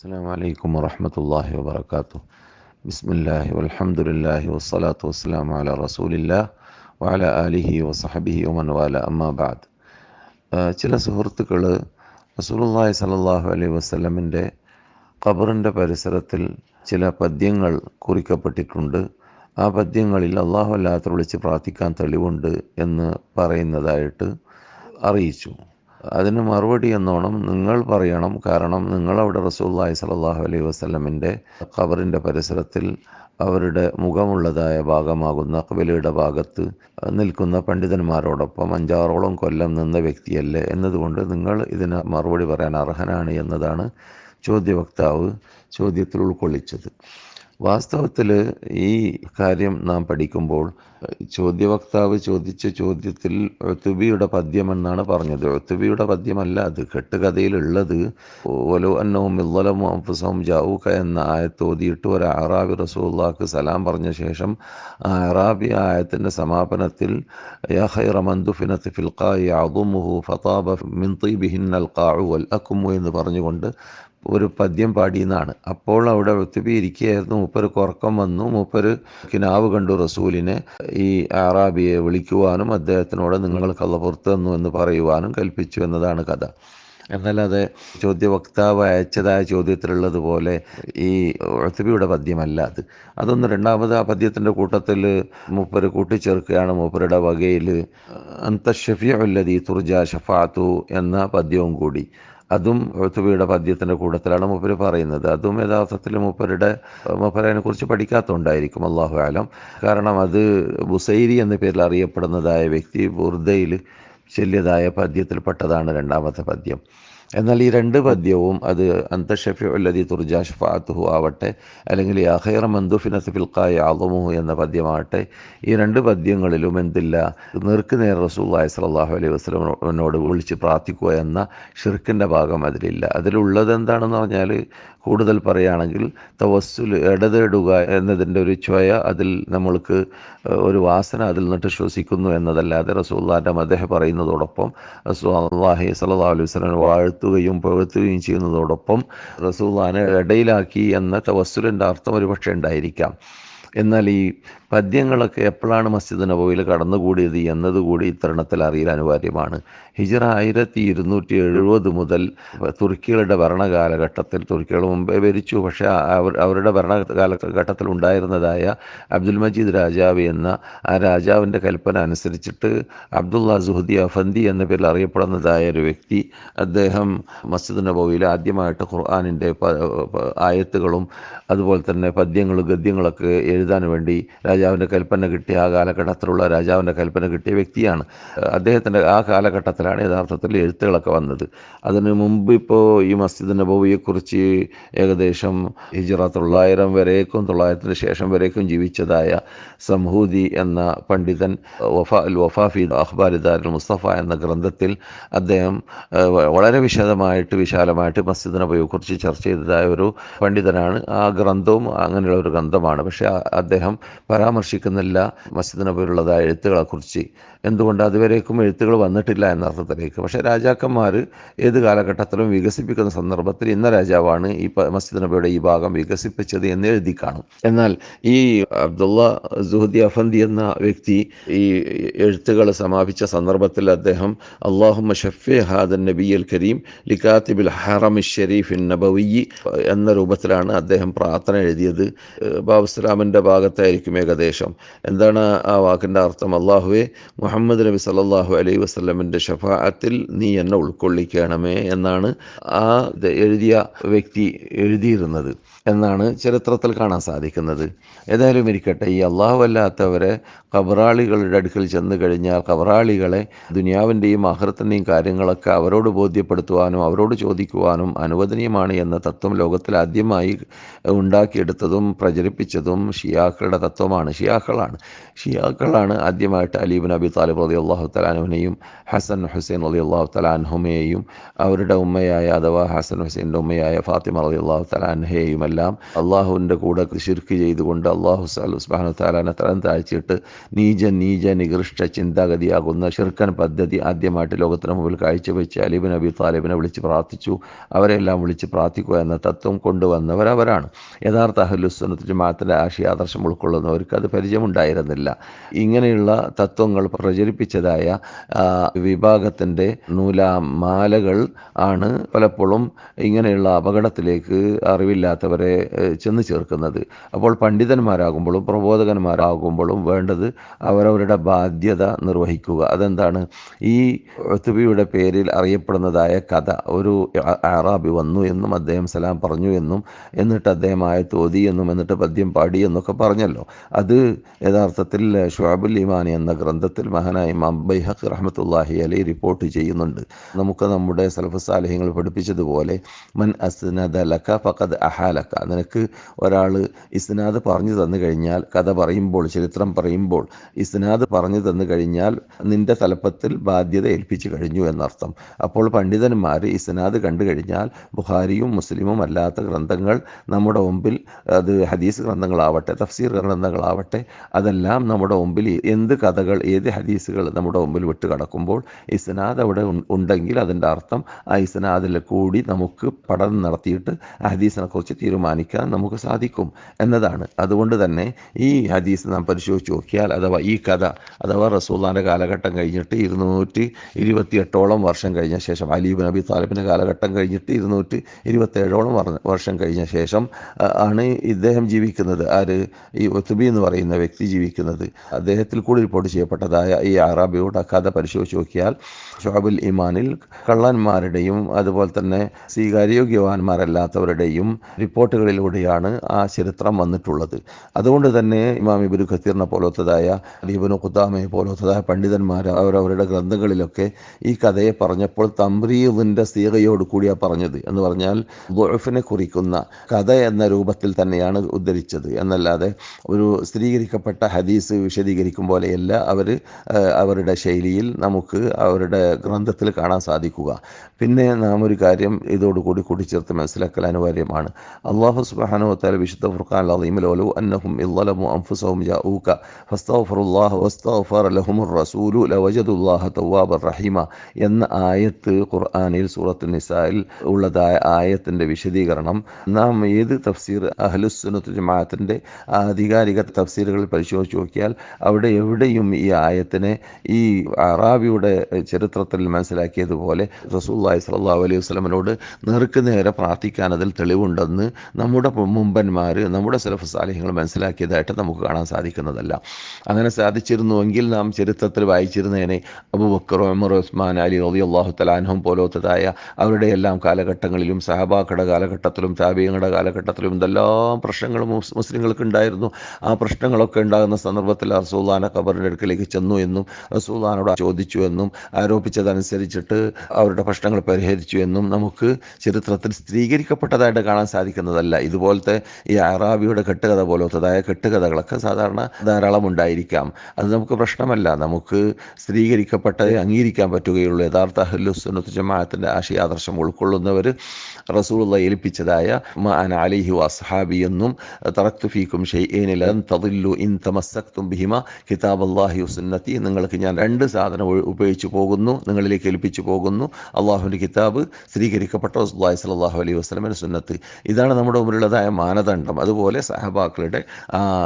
السلام عليكم ورحمة الله وبركاته بسم الله والحمد لله والصلاة والسلام على رسول الله وعلى آله وصحبه ومن والاه أما بعد ആഹ് ചില സുഹൃത്തുക്കൾ റസൂലുള്ളാഹി സ്വല്ലല്ലാഹു അലൈഹി വസല്ലമിൻ്റെ ഖബറിൻ്റെ പരിസരത്തിൽ ചില പദ്യങ്ങൾ കുറിക്കപ്പെട്ടിട്ടുണ്ട് ആ പദ്യങ്ങളിൽ അള്ളാഹു അല്ലാത്ത വിളിച്ച് പ്രാർത്ഥിക്കാൻ തെളിവുണ്ട് എന്ന് പറയുന്നതായിട്ട് അറിയിച്ചു അതിന് മറുപടി എന്നോണം നിങ്ങൾ പറയണം. കാരണം നിങ്ങളവിടെ റസൂല്ലായി സലാഹു അലൈഹി വസ്ലമിന്റെ ഖബറിന്റെ പരിസരത്തിൽ അവരുടെ മുഖമുള്ളതായ ഭാഗമാകുന്ന കബലയുടെ ഭാഗത്ത് നിൽക്കുന്ന പണ്ഡിതന്മാരോടൊപ്പം അഞ്ചാറോളം കൊല്ലം നിന്ന വ്യക്തിയല്ലേ എന്നതുകൊണ്ട് നിങ്ങൾ ഇതിന് മറുപടി പറയാൻ അർഹനാണ് എന്നതാണ് ചോദ്യവക്താവ് ചോദ്യത്തിൽ ഉൾക്കൊള്ളിച്ചത്. വാസ്തവത്തിൽ ഈ കാര്യം നാം പഠിക്കുമ്പോൾ ചോദ്യവക്താവ് ചോദിച്ച ചോദ്യത്തിൽ ഒത്തുബിയുടെ പദ്യമെന്നാണ് പറഞ്ഞത്. ഒത്തുബിയുടെ പദ്യമല്ല അത്. കെട്ടുകഥയിലുള്ളത് ഓലോ അന്നവും മില്ലലവും അംഫുസവും ജാവൂക്ക എന്ന ആയത്ത് ഓതിയിട്ട് ഒരു അറാബി റസൂള്ളാക്ക് സലാം പറഞ്ഞ ശേഷം ആ അറാബി ആയത്തിന്റെ സമാപനത്തിൽ എന്ന് പറഞ്ഞുകൊണ്ട് ഒരു പദ്യം പാടിയെന്നാണ്. അപ്പോൾ അവിടെ ഒത്തുബി ഇരിക്കുകയായിരുന്നു മൂപ്പര് കുറക്കം വന്നു. മൂപ്പര് കിനാവ് കണ്ടു റസൂലിനെ. ഈ ആറാബിയെ വിളിക്കുവാനും അദ്ദേഹത്തിനോട് നിങ്ങൾ കള്ളപ്പുറത്ത് തന്നു എന്ന് പറയുവാനും കൽപ്പിച്ചു എന്നതാണ് കഥ. എന്നല്ലാതെ ചോദ്യവക്താവ് അയച്ചതായ ചോദ്യത്തിലുള്ളതുപോലെ ഈ ഒഴത്തുബിയുടെ പദ്യമല്ല അത്. അതൊന്ന് രണ്ടാമത് ആ പദ്യത്തിന്റെ കൂട്ടത്തിൽ മൂപ്പര് കൂട്ടിച്ചേർക്കുകയാണ്. മൂപ്പരുടെ വകയിൽ അന്തഷഫിയുല്ലതി തുർജ ഷഫാത്തു എന്ന പദ്യവും കൂടി. അതും ഒത്തുബിയുടെ പദ്യത്തിന്റെ കൂട്ടത്തിലാണ് മൂപ്പര് പറയുന്നത്. അതും യഥാർത്ഥത്തിൽ മൂപ്പരുടെ മൂപ്പരതിനെ കുറിച്ച് പഠിക്കാത്തതുകൊണ്ടായിരിക്കും അള്ളാഹു ആലം കാരണം അത് ബുസൈരി എന്ന പേരിൽ അറിയപ്പെടുന്നതായ വ്യക്തി ബുർദയിൽ ചെല്ലിയതായ പദ്യത്തിൽപ്പെട്ടതാണ് രണ്ടാമത്തെ പദ്യം. എന്നാൽ ഈ രണ്ട് പദ്യവും അത് അന്തഷഫി അല്ലതി തുർജാ ഷഫാത്തുഹു ആവട്ടെ അല്ലെങ്കിൽ അഹൈറ മന്ദുഫിനത്ത് ഫിൽക്കായ ആലമുഹു എന്ന പദ്യമാവട്ടെ ഈ രണ്ട് പദ്യങ്ങളിലും എന്തില്ല നേർക്കുനേർ റസൂല്ലായി സലാഹു അലൈഹി വസ്ലമിനോട് വിളിച്ച് പ്രാർത്ഥിക്കുക എന്ന ഷിർക്കിന്റെ ഭാഗം അതിലില്ല. അതിലുള്ളത് എന്താണെന്ന് പറഞ്ഞാൽ കൂടുതൽ പറയുകയാണെങ്കിൽ തവസ്സുൽ ഇടതേടുക എന്നതിന്റെ ഒരു ചൊയ അതിൽ നമ്മൾക്ക് ഒരു വാസന അതിൽ നിന്നിട്ട് ശ്വസിക്കുന്നു എന്നതല്ലാതെ റസൂല്ലാന്റെ മദ്ദേഹം പറയുന്നതോടൊപ്പം റസൂല്ലാഹി സല്ലാ അലൈഹി വസ്ലം വാഴ്ത്തുകയും പുകഴ്ത്തുകയും ചെയ്യുന്നതോടൊപ്പം റസൂലാനെ ഇടയിലാക്കി എന്ന തവസ്സുലിന്റെ അർത്ഥം ഒരു പക്ഷേ ഉണ്ടായിരിക്കാം. എന്നാൽ ഈ പദ്യങ്ങളൊക്കെ എപ്പോഴാണ് മസ്ജിദ് നബോയിൽ കടന്നുകൂടിയത് എന്നതുകൂടി ഇത്തരണത്തിൽ അറിയാൻ അനിവാര്യമാണ്. ഹിജറ ആയിരത്തി ഇരുന്നൂറ്റി എഴുപത് മുതൽ തുർക്കികളുടെ ഭരണകാലഘട്ടത്തിൽ തുർക്കികൾ മുമ്പേ ഭരിച്ചു പക്ഷേ അവർ അവരുടെ ഭരണകാലഘട്ടത്തിൽ ഉണ്ടായിരുന്നതായ അബ്ദുൽ മജീദ് രാജാവ് എന്ന ആ രാജാവിന്റെ കൽപ്പന അനുസരിച്ചിട്ട് അബ്ദുള്ള സുഹദി അഫന്തി എന്ന പേരിൽ അറിയപ്പെടുന്നതായ ഒരു വ്യക്തി അദ്ദേഹം മസ്ജിദ് നബോയിൽ ആദ്യമായിട്ട് ഖുർആാനിന്റെ ആയത്തുകളും അതുപോലെ തന്നെ പദ്യങ്ങളും ഗദ്യങ്ങളൊക്കെ എഴുതാൻ വേണ്ടി രാജാവിന്റെ കൽപ്പന കിട്ടിയ ആ കാലഘട്ടത്തിലുള്ള രാജാവിന്റെ കൽപ്പന കിട്ടിയ വ്യക്തിയാണ്. അദ്ദേഹത്തിന്റെ ആ കാലഘട്ടത്തിലാണ് യഥാർത്ഥത്തിൽ എഴുത്തുകളൊക്കെ വന്നത്. അതിന് മുമ്പ് ഇപ്പോൾ ഈ മസ്ജിദ് നബവിയെക്കുറിച്ച് ഏകദേശം ഹിജറ തൊള്ളായിരം വരേക്കും തൊള്ളായിരത്തിന് ശേഷം വരേക്കും ജീവിച്ചതായ സംഹൂദി എന്ന പണ്ഡിതൻ വഫ അൽ വഫാഫി അഖ്ബാരിദാർ മുസ്തഫ എന്ന ഗ്രന്ഥത്തിൽ അദ്ദേഹം വളരെ വിശദമായിട്ട് വിശാലമായിട്ട് മസ്ജിദ് നബിയെക്കുറിച്ച് ചർച്ച ചെയ്തതായ ഒരു പണ്ഡിതനാണ്. ആ ഗ്രന്ഥവും അങ്ങനെയുള്ള ഒരു ഗ്രന്ഥമാണ്. പക്ഷേ അദ്ദേഹം പരാമർശിക്കുന്നില്ല. മസ്ജിദ് നബിയിലുള്ളതായ എഴുത്തുകളെക്കുറിച്ച്. എന്തുകൊണ്ട് അതുവരേക്കും എഴുത്തുകൾ വന്നിട്ടില്ല എന്ന അർത്ഥത്തിലേക്ക് പക്ഷേ രാജാക്കന്മാർ ഏത് കാലഘട്ടത്തിലും വികസിപ്പിക്കുന്ന സന്ദർഭത്തിൽ ഇന്ന രാജാവാണ് ഈ മസ്ജിദ് നബിയുടെ ഈ ഭാഗം വികസിപ്പിച്ചത് എന്ന് എഴുതി കാണും. എന്നാൽ ഈ അബ്ദുള്ള സുഹദി അഫന്തി എന്ന വ്യക്തി ഈ എഴുത്തുകൾ സമാപിച്ച സന്ദർഭത്തിൽ അദ്ദേഹം അള്ളാഹു ഷഫെ ഹാദൻ നബി അൽ കരീം ലിഖാത്തിബിൽ ഹറം ഷെരീഫിൻ നബവി എന്ന രൂപത്തിലാണ് അദ്ദേഹം പ്രാർത്ഥന എഴുതിയത്. ബാബുസ്ലാമിന്റെ ഭാഗത്തായിരിക്കും ഏകദേശം. എന്താണ് ആ വാക്കിന്റെ അർത്ഥം? അള്ളാഹുവെ മുഹമ്മദ് നബി സല്ലാഹു അലൈ വസ്ലമിന്റെ ഷഫാഅത്തിൽ നീ എന്നെ ഉൾക്കൊള്ളിക്കണമേ എന്നാണ് ആ എഴുതിയ വ്യക്തി എഴുതിയിരുന്നത് എന്നാണ് ചരിത്രത്തിൽ കാണാൻ സാധിക്കുന്നത്. ഏതായാലും ഇരിക്കട്ടെ ഈ അള്ളാഹു അല്ലാത്തവരെ കബറാളികളുടെ അടുക്കൽ ചെന്ന് കഴിഞ്ഞാൽ കബറാളികളെ ദുനിയാവിന്റെയും ആഹൃത്തിന്റെയും കാര്യങ്ങളൊക്കെ അവരോട് ബോധ്യപ്പെടുത്തുവാനും അവരോട് ചോദിക്കുവാനും അനുവദനീയമാണ് എന്ന തത്വം ലോകത്തിൽ ആദ്യമായി ഉണ്ടാക്കിയെടുത്തതും പ്രചരിപ്പിച്ചതും ഷിയ ഷിയാക്കളുടെ തത്വമാണ്. ഷിയാക്കളാണ്. ഷിയാക്കളാണ് ആദ്യമായിട്ട് അലീബിൻ അബി താലിബ് റതി അള്ളാഹു തലാനുവിനെയും ഹസൻ ഹുസൈൻ റതി അള്ളാഹു തലാൻഹുമയെയും അവരുടെ ഉമ്മയായ അഥവാ ഹസൻ ഹുസൈന്റെ ഉമ്മയായ ഫാത്തിമ റതി അള്ളാഹു തലാൻഹയെയും എല്ലാം അള്ളാഹുവിന്റെ കൂടെ ശിർക്ക് ചെയ്തുകൊണ്ട് അള്ളാഹു സുബാനു താലാനെ തരം താഴ്ചയിട്ട് നീജ നീജ നികൃഷ്ട ചിന്താഗതിയാകുന്ന ഷിർക്കൻ പദ്ധതി ആദ്യമായിട്ട് ലോകത്തിന് മുമ്പിൽ കാഴ്ചവെച്ച് അലീബിൻ അബി താലിബിനെ വിളിച്ച് പ്രാർത്ഥിച്ചു. അവരെല്ലാം വിളിച്ച് പ്രാർത്ഥിക്കുക എന്ന തത്വം കൊണ്ടുവന്നവർ അവരാണ് യഥാർത്ഥ അഹലുസ്വനത്ത് ജമാഅത്തിന്റെ ആശയാദർശം ഉൾക്കൊള്ളുന്നവർക്ക് അത് പരിചയമുണ്ടായിരുന്നില്ല. ഇങ്ങനെയുള്ള തത്വങ്ങൾ പ്രചരിപ്പിച്ചതായ വിഭാഗത്തിന്റെ നൂലാമാലകൾ ആണ് പലപ്പോഴും ഇങ്ങനെയുള്ള അപകടത്തിലേക്ക് അറിവില്ലാത്തവരെ ചെന്ന് ചേർക്കുന്നത്. അപ്പോൾ പണ്ഡിതന്മാരാകുമ്പോഴും പ്രബോധകന്മാരാകുമ്പോഴും വേണ്ടത് അവരവരുടെ ബാധ്യത നിർവഹിക്കുക. അതെന്താണ്? ഈ ഒത്തുബിയുടെ പേരിൽ അറിയപ്പെടുന്നതായ കഥ. ഒരു അറാബി വന്നു എന്നും അദ്ദേഹം സലാം പറഞ്ഞു എന്നും എന്നിട്ട് അദ്ദേഹം ആയത്ത് ഓതി എന്നും എന്നിട്ട് പദ്യം പാടി എന്നൊക്കെ പറഞ്ഞല്ലോ. അത് യഥാർത്ഥത്തിൽ ഷുഅബുൽ ഇമാനി എന്ന ഗ്രന്ഥത്തിൽ മഹാനായ ഇമാം ബൈഹഖ് റഹ്മത്തുല്ലാഹി അലി റിപ്പോർട്ട് ചെയ്യുന്നുണ്ട്. നമുക്ക് നമ്മുടെ സലഫ് സാലിഹ്യങ്ങൾ പഠിപ്പിച്ചതുപോലെ മൻ അസ്നദ ലക ഫഖദ് അഹാലക്ക നിനക്ക് ഒരാൾ ഇസ്നാദ് പറഞ്ഞു തന്നു കഴിഞ്ഞാൽ കഥ പറയുമ്പോൾ ചരിത്രം പറയുമ്പോൾ ഇസ്നാദ് പറഞ്ഞു തന്നു കഴിഞ്ഞാൽ നിന്റെ തലപ്പത്തിൽ ബാധ്യത ഏൽപ്പിച്ചു കഴിഞ്ഞു എന്നർത്ഥം. അപ്പോൾ പണ്ഡിതന്മാർ ഇസ്നാദ് കണ്ടു കഴിഞ്ഞാൽ ബുഹാരിയും മുസ്ലിമും അല്ലാത്ത ഗ്രന്ഥങ്ങൾ നമ്മുടെ മുമ്പിൽ അത് ഹദീസ് ഗ്രന്ഥങ്ങളാവട്ടെ തഫ്സീർ ഗ്രന്ഥങ്ങളാവട്ടെ അതെല്ലാം നമ്മുടെ മുമ്പിൽ എന്ത് കഥകൾ ഏത് ഹദീസുകൾ നമ്മുടെ മുമ്പിൽ വിട്ട് കടക്കുമ്പോൾ ഇസ്നാദ് അവിടെ ഉണ്ടെങ്കിൽ അതിന്റെ അർത്ഥം ആ ഇസ്നാദിൽ കൂടി നമുക്ക് പഠനം നടത്തിയിട്ട് ഹദീസിനെ കുറിച്ച് തീരുമാനിക്കാൻ നമുക്ക് സാധിക്കും എന്നതാണ്. അതുകൊണ്ട് തന്നെ ഈ ഹദീസ് നാം പരിശോധിച്ച് നോക്കിയാൽ അഥവാ ഈ കഥ അഥവാ റസൂള്ളാന്റെ കാലഘട്ടം കഴിഞ്ഞിട്ട് ഇരുന്നൂറ്റി ഇരുപത്തിയെട്ടോളം വർഷം കഴിഞ്ഞ ശേഷം അലീബ് നബി താലിബിന്റെ കാലഘട്ടം കഴിഞ്ഞിട്ട് ഇരുന്നൂറ്റി ഇരുപത്തേഴോളം വർഷം കഴിഞ്ഞ ശേഷം ആണ് ഇദ്ദേഹം ജീവിക്കുന്നത്. ആര്? ഈ ഒത്തുബി എന്ന് പറയുന്ന വ്യക്തി ജീവിക്കുന്നത്. അദ്ദേഹത്തിൽ കൂടി റിപ്പോർട്ട് ചെയ്യപ്പെട്ടതായ ഈ അറാബിയോട് കഥ പരിശോധിച്ച് നോക്കിയാൽ ഷോബുൽ ഇമാനിൽ കള്ളന്മാരുടെയും അതുപോലെ തന്നെ സ്വീകാര്യോഗ്യവാന്മാരല്ലാത്തവരുടെയും റിപ്പോർട്ടുകളിലൂടെയാണ് ആ ചരിത്രം വന്നിട്ടുള്ളത്. അതുകൊണ്ട് തന്നെ ഇമാം ഇബിനു ഖത്തീറിനെ പോലത്തതായ ദീപനു ഖുദാമയെ പോലത്തതായ പണ്ഡിതന്മാർ അവരവരുടെ ഗ്രന്ഥങ്ങളിലൊക്കെ ഈ കഥയെ പറഞ്ഞപ്പോൾ തമ്രീദിന്റെ സീകയോട് കൂടിയാണ് പറഞ്ഞത് എന്ന് പറഞ്ഞാൽ ഗോൾഫിനെ കുറിക്കുന്ന കഥ എന്ന രൂപത്തിൽ തന്നെയാണ് ഉദ്ധരിച്ചത്. എന്നല്ലാതെ ഒരു സ്ഥിരീകരിക്കപ്പെട്ട ഹദീസ് വിശദീകരിക്കും പോലെയല്ല അവർ അവരുടെ ശൈലിയിൽ നമുക്ക് അവരുടെ ഗ്രന്ഥത്തിൽ കാണാൻ സാധിക്കുക. പിന്നെ നാം ഒരു കാര്യം ഇതോടുകൂടി കൂട്ടിച്ചേർത്ത് മനസ്സിലാക്കൽ അനിവാര്യമാണ്. അള്ളാഹു സുബ്ഹാനഹു വതആല വിശുദ്ധ ഫുർഖാൻ റഹീമ എന്ന ആയത്ത് ഖുർആാനിൽ സൂറത്ത് നിസായിൽ ഉള്ളതായ ആയത്തിന്റെ വിശദീകരണം. നാം ഏത് തഫ്സീർ അഹ്ലുസുന്നത്ത് ജമാഅത്തിന്റെ ആധികാരിക തഫ്സീലുകൾ പരിശോധിച്ച് നോക്കിയാൽ അവിടെ എവിടെയും ഈ ആയത്തിനെ ഈ അറാബിയുടെ ചരിത്രത്തിൽ മനസ്സിലാക്കിയതുപോലെ റസൂല്ലായി സല്ലാ അലൈഹി വസ്ലമിനോട് നേർക്ക് നേരെ പ്രാർത്ഥിക്കാൻ അതിൽ തെളിവുണ്ടെന്ന് നമ്മുടെ മുമ്പന്മാർ നമ്മുടെ സെലഫ് സാലിഹ്യങ്ങൾ മനസ്സിലാക്കിയതായിട്ട് നമുക്ക് കാണാൻ സാധിക്കുന്നതല്ല. അങ്ങനെ സാധിച്ചിരുന്നുവെങ്കിൽ നാം ചരിത്രത്തിൽ വായിച്ചിരുന്നതിനെ അബൂബക്കർ ഉമർ ഉസ്മാൻ അലി റബി അള്ളാഹു തലാൻഹും പോലത്തതായ അവരുടെ എല്ലാം കാലഘട്ടങ്ങളിലും സഹബാക്കട കാലഘട്ടത്തിലും താബിയങ്ങളുടെ കാലഘട്ടത്തിലും ഇതെല്ലാം പ്രശ്നങ്ങളും മുസ്ലിങ്ങൾക്ക് ഉണ്ടായിരുന്നു. ആ പ്രശ്നങ്ങളൊക്കെ ഉണ്ടാകുന്ന സന്ദർഭത്തിൽ റസൂല്ലാന ഖബറിന്റെ അടുക്കലേക്ക് ചെന്നു എന്നും റസൂല്ലാനോട് ചോദിച്ചു എന്നും ആരോപിച്ചതനുസരിച്ചിട്ട് അവരുടെ പ്രശ്നങ്ങൾ പരിഹരിച്ചു എന്നും നമുക്ക് ചരിത്രത്തിൽ സ്ഥിരീകരിക്കപ്പെട്ടതായിട്ട് കാണാൻ സാധിക്കുന്നതല്ല. ഇതുപോലത്തെ ഈ അറാബിയുടെ കെട്ടുകഥ പോലത്തതായ കെട്ടുകഥകളൊക്കെ സാധാരണ ധാരാളം ഉണ്ടായിരിക്കാം. അത് നമുക്ക് പ്രശ്നമല്ല. നമുക്ക് സ്ഥിരീകരിക്കപ്പെട്ടത് അംഗീകരിക്കാൻ പറ്റുകയുള്ളൂ. യഥാർത്ഥ അഹ്ലുസുന്നത്ത് ജമാഅത്തിന്റെ ആശയാദർശം ഉൾക്കൊള്ളുന്നവർ റസൂൾ ഏൽപ്പിച്ചതായ മാൻ അലിഹു അസ്ഹാബി എന്നും തറക്തു ഫീക്കും ഷെയ്നിലൻ തതില്ലു ഇൻ തമസ്സക്തും ബിഹിമ. കിതാബ് അള്ളാഹി സുന്നത്തി നിങ്ങൾക്ക് ഞാൻ രണ്ട് സാധനം ഉപ- ഉപയോഗിച്ച് പോകുന്നു നിങ്ങളിലേക്ക് ഏൽപ്പിച്ചു പോകുന്നു. അള്ളാഹുവിന്റെ കിതാബ് സ്ഥിരീകരിക്കപ്പെട്ട റസൂലുള്ളാഹി സ്വല്ലാഹു അലൈഹി വസ്ലമിന്റെ സുന്നത്ത്. ഇതാണ് നമ്മുടെ മുമ്പിലുള്ളതായ മാനദണ്ഡം. അതുപോലെ സഹബാക്കളുടെ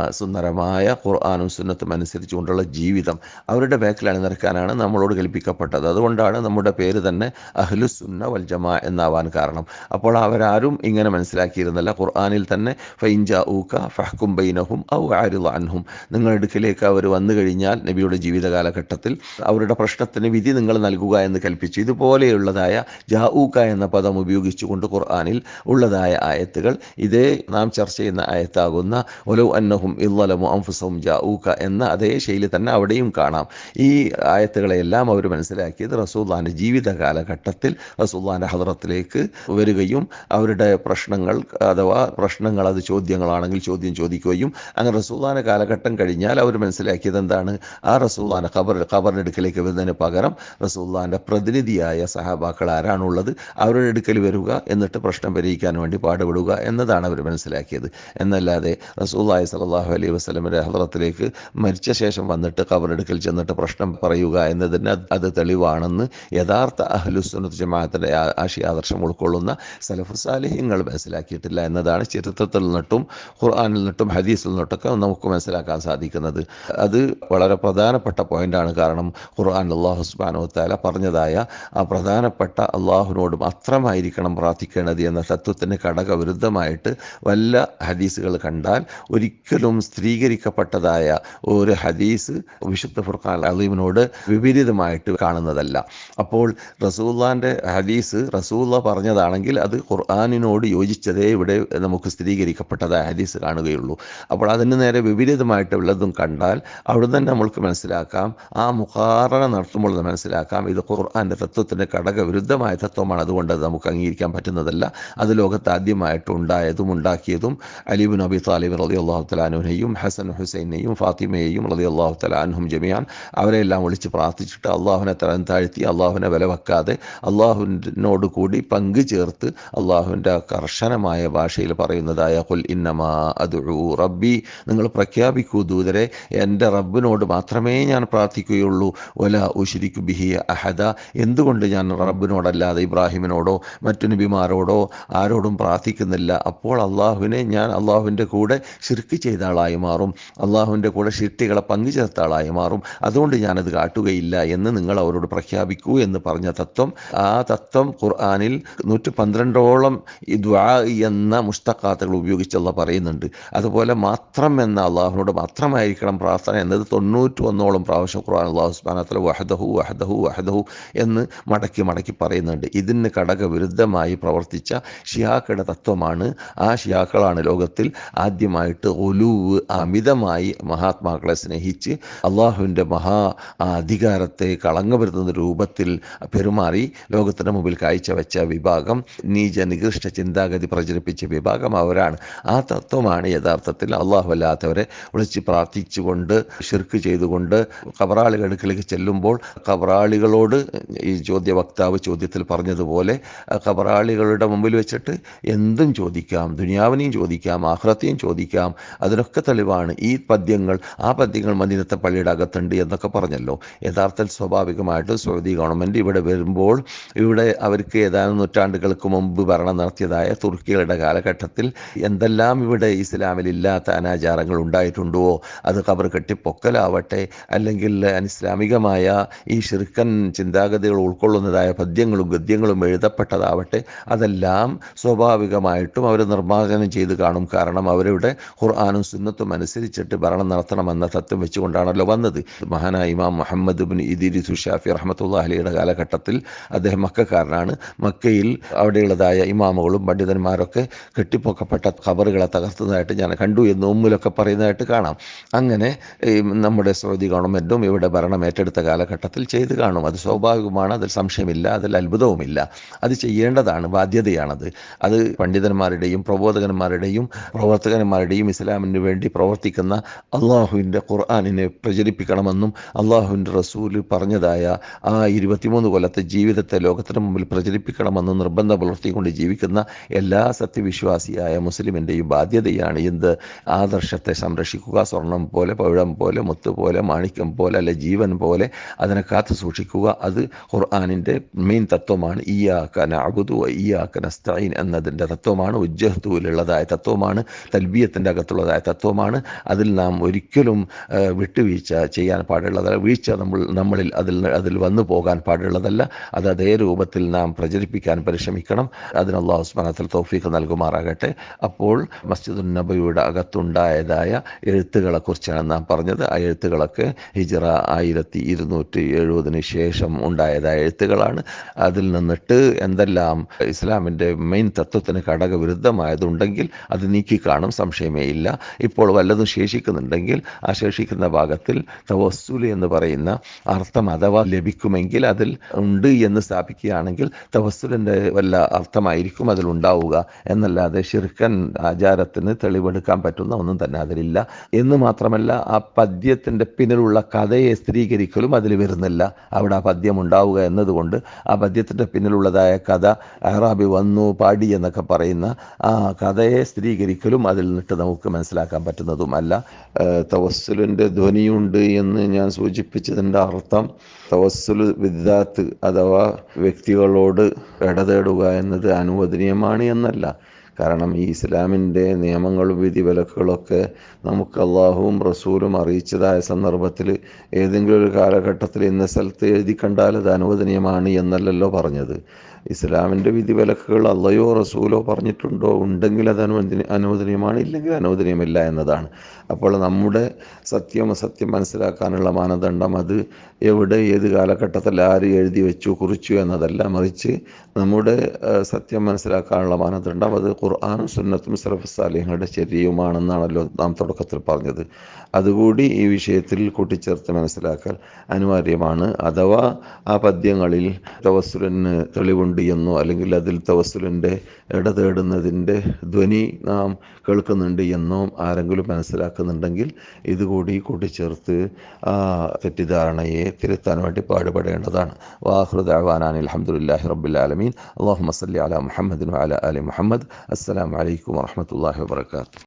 സുന്ദരമായ ഖുർആാനും സുന്നത്തും അനുസരിച്ചുകൊണ്ടുള്ള ജീവിതം അവരുടെ ബാക്കിൽ അണിനിരക്കാനാണ് നമ്മളോട് കൽപ്പിക്കപ്പെട്ടത്. അതുകൊണ്ടാണ് നമ്മുടെ പേര് തന്നെ അഹ്ലു സുന്ന വൽ ജമാ എന്നാവാൻ കാരണം. അപ്പോൾ അവരാരും ഇങ്ങനെ മനസ്സിലാക്കിയിരുന്നില്ല. ഖുർആാനിൽ തന്നെ ഫൈൻജ ഊക്ക ഫഹ്കും ബൈനഹും ഔ ആരിദ അൻഹും. നിങ്ങളുടെ അടുക്കിലേക്ക് അവർ വന്നു കഴിഞ്ഞാൽ നബിയുടെ ജീവിത കാലഘട്ടത്തിൽ അവരുടെ പ്രശ്നത്തിന് വിധി നിങ്ങൾ നൽകുക എന്ന് കൽപ്പിച്ചു. ഇതുപോലെയുള്ളതായ ജാഊക്ക എന്ന പദം ഉപയോഗിച്ചുകൊണ്ട് ഖുർആാനിൽ ഉള്ളതായ ആയത്തുകൾ. ഇതേ നാം ചർച്ച ചെയ്യുന്ന ആയത്താകുന്ന ഒലോ അന്നഹും ഇല്ലലമു അംഫുസവും ജാഊക്ക എന്ന അതേ ശൈലി തന്നെ അവിടെയും കാണാം. ഈ ആയത്തുകളെല്ലാം അവർ മനസ്സിലാക്കിയത് റസൂല്ലാന്റെ ജീവിത കാലഘട്ടത്തിൽ റസൂല്ലാന്റെ ഹദ്രത്തിലേക്ക് വരികയും അവരുടെ പ്രശ്നങ്ങൾ അഥവാ പ്രശ്നങ്ങൾ അത് ചോദ്യങ്ങളാണെങ്കിൽ ചോദ്യം ചോദിക്കും ചോദിക്കുകയും അങ്ങനെ റസൂള്ളാന്റെ കാലഘട്ടം കഴിഞ്ഞാൽ അവർ മനസ്സിലാക്കിയത് എന്താണ്? ആ റസൂള്ളാന്റെ ഖബർ ഖബറിന്റെ അടുക്കലേക്ക് വരുന്നതിന് പകരം റസൂള്ളാന്റെ പ്രതിനിധിയായ സഹാബാക്കൾ ആരാണുള്ളത്? അവരുടെ അടുക്കൽ വരിക എന്നിട്ട് പ്രശ്നം പരിഹരിക്കാൻ വേണ്ടി പാടുപെടുക എന്നതാണ് അവർ മനസ്സിലാക്കിയത്. എന്നല്ലാതെ റസൂള്ളാഹി സലാഹു അലൈഹി വസ്ലമിന്റെ ഹദ്രത്തിലേക്ക് മരിച്ച ശേഷം വന്നിട്ട് ഖബറെടുക്കൽ ചെന്നിട്ട് പ്രശ്നം പറയുക എന്നതിന് അത് തെളിവാണെന്ന് യഥാർത്ഥ അഹ്ലുസുന്നത്ത് ജമാഅത്തിന്റെ ആശയാദർശം ഉൾക്കൊള്ളുന്ന സലഫുസാലിഹ്യങ്ങൾ മനസ്സിലാക്കിയിട്ടില്ല എന്നതാണ് ചരിത്രത്തിൽ നിന്നിട്ടും ഖുർആാനിൽ നിന്നിട്ടും ഹദീസിൽ നിന്നിട്ടൊക്കെ നമുക്ക് മനസ്സിലാക്കാൻ സാധിക്കുന്നത്. അത് വളരെ പ്രധാനപ്പെട്ട പോയിന്റാണ്. കാരണം ഖുർആൻ അള്ളാഹു സുബാനോ താല പറഞ്ഞതായ ആ പ്രധാനപ്പെട്ട അള്ളാഹുവിനോട് മാത്രമായിരിക്കണം പ്രാർത്ഥിക്കേണ്ടത് എന്ന തത്വത്തിന് ഘടകവിരുദ്ധമായിട്ട് വല്ല ഹദീസുകൾ കണ്ടാൽ ഒരിക്കലും സ്ത്രീകരിക്കപ്പെട്ടതായ ഒരു ഹദീസ് വിശുദ്ധ ഫുർഖാൻ അലീമിനോട് വിപരീതമായിട്ട് കാണുന്നതല്ല. അപ്പോൾ റസൂല്ലാന്റെ ഹദീസ് റസൂല്ല പറഞ്ഞതാണെങ്കിൽ അത് ഖുർആാനിനോട് യോജിച്ചതേ ഇവിടെ നമുക്ക് സ്ഥിരീകരിക്കപ്പെട്ടതായ ഹദീസ് കാണുകയുള്ളൂ. അപ്പോൾ അതിന് നേരെ വിപരീതമായിട്ടുള്ളതും കണ്ടാൽ അവിടെ തന്നെ നമ്മൾക്ക് മനസ്സിലാക്കാം. ആ മുഖാറണ നടത്തുമ്പോൾ മനസ്സിലാക്കാം. ഇത് ഖുർആാന്റെ തത്വത്തിന്റെ ഘടകവിരുദ്ധമായ തത്വമാണ്. അതുകൊണ്ട് അത് നമുക്ക് അംഗീകരിക്കാൻ പറ്റുന്നതല്ല. അത് ലോകത്ത് ആദ്യമായിട്ട് ഉണ്ടായതും ഉണ്ടാക്കിയതും അലീബിൻ നബി താലിബ് റതി അള്ളാഹു തലാനുവിനെയും ഹസൻ ഹുസൈനെയും ഫാത്തിമയെയും റതി അള്ളാഹു തലാൻഹും ജമിയാൻ അവരെല്ലാം വിളിച്ച് പ്രാർത്ഥിച്ചിട്ട് അള്ളാഹുവിനെ തരം താഴ്ത്തി അള്ളാഹുവിനെ വില വെക്കാതെ അള്ളാഹുവിനോട് കൂടി പങ്കു ചേർത്ത് അള്ളാഹുവിന്റെ കർശനമായ ഭാഷയിൽ പറയുന്നതായ കൊൽ ഇന്നമാ അദുഴു റബ്ബി നിങ്ങൾ പ്രഖ്യാപിക്കൂ ദൂതരെ എന്റെ റബ്ബിനോട് മാത്രമേ ഞാൻ പ്രാർത്ഥിക്കുകയുള്ളൂ. ഒല ഉഷിരിക്കു ബിഹി അഹദ എന്തുകൊണ്ട് ഞാൻ റബ്ബിനോടല്ലാതെ ഇബ്രാഹിമിനോടോ മറ്റു നബിമാരോടോ ആരോടും പ്രാർത്ഥിക്കുന്നില്ല? അപ്പോൾ അള്ളാഹുവിനെ ഞാൻ അള്ളാഹുവിന്റെ കൂടെ ശിർക്ക് ചെയ്ത ആളായി മാറും. അള്ളാഹുവിന്റെ കൂടെ ഷിർട്ടികളെ പങ്കുചേർത്ത ആളായി മാറും. അതുകൊണ്ട് ഞാനത് കാട്ടുകയില്ല എന്ന് നിങ്ങൾ അവരോട് പ്രഖ്യാപിക്കൂ എന്ന് പറഞ്ഞ തത്വം. ആ തത്വം ഖുർആാനിൽ നൂറ്റി പന്ത്രണ്ടോളം ദ്വാ എന്ന മുസ്തഖാത്തുകൾ ഉപയോഗിച്ചുള്ള പറയുന്നുണ്ട്. അതുപോലെ മാത്രം എന്ന അള്ളാഹുവിനോട് മാത്രമായിരിക്കണം പ്രാർത്ഥന എന്നത് തൊണ്ണൂറ്റി ഒന്നോളം പ്രാവശ്യം ഖുർആൻ അള്ളാഹു സ്മാനത്തിൽ വഹദഹു വഹദഹു വഹദഹു എന്ന് മടക്കി മടക്കി പറയുന്നുണ്ട്. ഇതിന് ഘടകവിരുദ്ധമായി പ്രവർത്തിച്ച ഷിയാക്കളുടെ തത്വമാണ് ആ ഷിയാക്കളാണ് ലോകത്തിൽ ആദ്യമായിട്ട് ഒലുവ് അമിതമായി മഹാത്മാക്കളെ സ്നേഹിച്ച് അള്ളാഹുവിന്റെ മഹാ അധികാരത്തെ കളങ്കപ്പെടുത്തുന്ന രൂപത്തിൽ പെരുമാറി ലോകത്തിന്റെ മുമ്പിൽ കാഴ്ചവെച്ച വിഭാഗം നീച നികൃഷ്ട ചിന്താഗതി പ്രചരിപ്പിച്ച വിഭാഗം അവരാണ്. ആ തത്വമാണ് യഥാർത്ഥത്തിൽ അള്ളാഹു അല്ലാത്തവരെ വിളിച്ച് പ്രാർത്ഥിച്ചുകൊണ്ട് ഷിർക്ക് ചെയ്തുകൊണ്ട് കബറാളികൾക്കിലേക്ക് ചെല്ലുമ്പോൾ കബറാളികളോട് ഈ ചോദ്യ വക്താവ് ചോദ്യത്തിൽ പറഞ്ഞതുപോലെ കബറാളികളുടെ മുമ്പിൽ വെച്ചിട്ട് എന്തും ചോദിക്കാം ദുനിയാവിനെയും ചോദിക്കാം ആഹ്റത്തെയും ചോദിക്കാം. അതിനൊക്കെ തെളിവാണ് ഈ പദ്യങ്ങൾ ആ പദ്യങ്ങൾ മദീനത്തെ പള്ളിയുടെ അകത്തുണ്ട് എന്നൊക്കെ പറഞ്ഞല്ലോ. യഥാർത്ഥത്തിൽ സ്വാഭാവികമായിട്ട് സൗദി ഗവൺമെന്റ് ഇവിടെ വരുമ്പോൾ ഇവിടെ അവർക്ക് ഏതാനും നൂറ്റാണ്ടുകൾക്ക് മുമ്പ് ഭരണം നടത്തിയതായ തുർക്കികളുടെ കാലഘട്ടത്തിൽ എന്തെല്ലാം ഇവിടെ ഇസ്ലാമിൽ ഇല്ലാത്ത അനാചാരങ്ങൾ ഉണ്ടായിട്ടുണ്ടോ? അത് കബർ കെട്ടിപ്പൊക്കലാവട്ടെ അല്ലെങ്കിൽ അനിസ്ലാമികമായ ഈ ഷിർക്കൻ ചിന്താഗതികൾ ഉൾക്കൊള്ളുന്നതായ പദ്യങ്ങളും ഗദ്യങ്ങളും എഴുതപ്പെട്ടതാവട്ടെ അതെല്ലാം സ്വാഭാവികമായിട്ടും അവർ നിർമ്മാർജനം ചെയ്ത് കാണും. കാരണം അവരുടെ ഖുർആാനും സുന്നത്തും അനുസരിച്ചിട്ട് ഭരണം നടത്തണമെന്ന തത്വം വെച്ചുകൊണ്ടാണല്ലോ വന്നത്. മഹാനായ ഇമാം മുഹമ്മദ് ബിൻ ഇദിരി സുഷാഫി റഹമത്തുള്ള അലിയുടെ കാലഘട്ടത്തിൽ അദ്ദേഹം മക്കാരനാണ് മക്കയിൽ അവിടെയുള്ളതായ ഇമാമുകളും പണ്ഡിതന്മാരൊക്കെ കെട്ടിപ്പൊക്കപ്പെട്ട ഖബറുകളെ തകർത്തതായിട്ട് ഞാൻ കണ്ടു എന്ന് ഉമ്മിലൊക്കെ പറയുന്നതായിട്ട് കാണാം. അങ്ങനെ നമ്മുടെ സൗദി ഗവൺമെന്റും ഇവിടെ ഭരണം ഏറ്റെടുത്ത കാലഘട്ടത്തിൽ ചെയ്ത് കാണും. അത് സ്വാഭാവികമാണ് അതിൽ സംശയമില്ല അതിൽ അത്ഭുതവുമില്ല. അത് ചെയ്യേണ്ടതാണ് ബാധ്യതയാണത്. അത് പണ്ഡിതന്മാരുടെയും പ്രബോധകന്മാരുടെയും പ്രവർത്തകന്മാരുടെയും ഇസ്ലാമിന് വേണ്ടി പ്രവർത്തിക്കുന്ന അള്ളാഹുവിന്റെ ഖുർആാനിനെ പ്രചരിപ്പിക്കണമെന്നും അള്ളാഹുവിന്റെ റസൂൽ പറഞ്ഞതായ ആ ഇരുപത്തിമൂന്ന് കൊല്ലത്തെ ജീവിതത്തെ ലോകത്തിന് മുമ്പിൽ പ്രചരിപ്പിക്കണമെന്നും നിർബന്ധം പുലർത്തിക്കൊണ്ട് ജീവിക്കുന്ന എല്ലാ സത്യവിശ്വാസിയായ മുസ്ലിമിന്റെയും ബാധ്യതയാണ് എന്ത് ആദർശത്തെ സംരക്ഷിക്കുക സ്വർണം പോലെ പഴം പോലെ മുത്ത് പോലെ മാണിക്യം പോലെ അല്ലെ ജീവൻ പോലെ അതിനെ കാത്തു സൂക്ഷിക്കുക. അത് ഖുർആാനിന്റെ മെയിൻ തത്വമാണ്. ഈ ആക്കന അബുദു ആക്കന സ്തൈൻ എന്നതിന്റെ തത്വമാണ്. ഉജ്ജഹത്തുവിലുള്ളതായ തത്വമാണ്. തൽബീയത്തിന്റെ അകത്തുള്ളതായ തത്വമാണ്. അതിൽ നാം ഒരിക്കലും വിട്ടുവീഴ്ച ചെയ്യാൻ പാടുള്ളതല്ല. വീഴ്ച നമ്മൾ നമ്മളിൽ അതിൽ അതിൽ വന്നു പോകാൻ പാടുള്ളതല്ല. അത് അതേ രൂപത്തിൽ നാം പ്രചരിപ്പിക്കാൻ പരിശ്രമിക്കണം. അതിനുള്ള ഉസ്മാനത്തിൽ തൗഫീഖ് നൽകുമാറാകട്ടെ. അപ്പോൾ മസ്ജിദുൻ നബിയുടെ അകത്തുണ്ടായതായ എഴുത്തുകളെക്കുറിച്ചാണ് നാം പറഞ്ഞത്. ആ എഴുത്തുകളൊക്കെ ഹിജറ ആയിരത്തി ഇരുന്നൂറ്റി എഴുപതിന് ശേഷം ഉണ്ടായതായ എഴുത്തുകളാണ്. അതിൽ നിന്നിട്ട് എന്തെല്ലാം ഇസ്ലാമിന്റെ മെയിൻ തത്വത്തിന് ഘടകവിരുദ്ധമായതുണ്ടെങ്കിൽ അത് നീക്കി കാണും സംശയമേ ഇല്ല. ഇപ്പോൾ വല്ലതും ശേഷിക്കുന്നുണ്ടെങ്കിൽ ആ ശേഷിക്കുന്ന ഭാഗത്തിൽ തവസ്സുൽ എന്ന് പറയുന്ന അർത്ഥം അഥവാ ലഭിക്കുമെങ്കിൽ അതിൽ ഉണ്ട് എന്ന് സ്ഥാപിക്കുകയാണെങ്കിൽ തവസ്സുലിന്റെ വല്ല അർത്ഥമായിരിക്കും അതിലുണ്ടാവുക എന്നല്ലാതെ ഷിർക്കൻ ആചാരത്തിന് തെളിവെടുക്കാൻ എടുക്കാൻ പറ്റുന്ന ഒന്നും തന്നെ അതിലില്ല. എന്ന് മാത്രമല്ല ആ പദ്യത്തിന്റെ പിന്നിലുള്ള കഥയെ സ്ഥിരീകരിക്കലും അതിൽ വരുന്നില്ല. അവിടെ ആ പദ്യം ഉണ്ടാവുക എന്നതുകൊണ്ട് ആ പദ്യത്തിന്റെ പിന്നിലുള്ളതായ കഥ അഹ്റാബി വന്നു പാടി എന്നൊക്കെ പറയുന്ന ആ കഥയെ സ്ഥിരീകരിക്കലും അതിൽ നിന്നിട്ട് നമുക്ക് മനസ്സിലാക്കാൻ പറ്റുന്നതുമല്ല. തവസ്സുലിന്റെ ധ്വനിയുണ്ട് എന്ന് ഞാൻ സൂചിപ്പിച്ചതിന്റെ അർത്ഥം തവസ്സുൽ വിദ്യാത്ത് അഥവാ വ്യക്തികളോട് ഇടതേടുക എന്നത് അനുവദനീയമാണ് എന്നല്ല. കാരണം ഈ ഇസ്ലാമിന്റെ നിയമങ്ങളും വിധിവിലക്കുകളൊക്കെ നമുക്ക് അള്ളാഹുവും റസൂലും അറിയിച്ചതായ സന്ദർഭത്തിൽ ഏതെങ്കിലും ഒരു കാലഘട്ടത്തിൽ ഇന്ന സ്ഥലത്ത് എഴുതി കണ്ടാൽ അത് അനുവദനീയമാണ് എന്നല്ലല്ലോ പറഞ്ഞത്. ഇസ്ലാമിന്റെ വിധിവിലക്കുകൾ അള്ളയോ റസൂലോ പറഞ്ഞിട്ടുണ്ടോ? ഉണ്ടെങ്കിൽ അത് അനുവദന അനുവദനീയമാണ്. ഇല്ലെങ്കിൽ അനുവദനീയമില്ല എന്നതാണ്. അപ്പോൾ നമ്മുടെ സത്യം അസത്യം മനസ്സിലാക്കാനുള്ള മാനദണ്ഡം അത് എവിടെ ഏത് കാലഘട്ടത്തിൽ ആര് എഴുതി വെച്ചു കുറിച്ചു എന്നതല്ല. മറിച്ച് നമ്മുടെ സത്യം മനസ്സിലാക്കാനുള്ള മാനദണ്ഡം അത് ഖുർആാനും സുന്നത്തും സർഫസാലിഹങ്ങളുടെ ശരീരവുമാണെന്നാണല്ലോ നാം തുടക്കത്തിൽ പറഞ്ഞത്. അതുകൂടി ഈ വിഷയത്തിൽ കൂട്ടിച്ചേർത്ത് മനസ്സിലാക്കാൻ അനിവാര്യമാണ്. അഥവാ ആ പദ്യങ്ങളിൽ തവസുരന് തെളിവുണ്ട് എന്നോ അല്ലെങ്കിൽ അതിൽ തവസലിന്റെ ഇടതേടുന്നതിന്റെ ധ്വനി നാം കേൾക്കുന്നുണ്ട് എന്നോ ആരെങ്കിലും മനസ്സിലാക്കുന്നുണ്ടെങ്കിൽ ഇതുകൂടി കൂട്ടിച്ചേർത്ത് ആ തെറ്റിദ്ധാരണയെ തിരുത്താൻ വേണ്ടി പാടുപെടേണ്ടതാണ്. വാഹൃദാൻ അലഹമുല്ലാഹി റബുലാലമീൻ അള്ളാഹു മസല്ലി അല മുഹമ്മദിൻ അല അലി മുഹമ്മദ്. അസ്സലാമലൈക്കും വാഹമത്തല്ലാഹി വാബർക്കാത്തു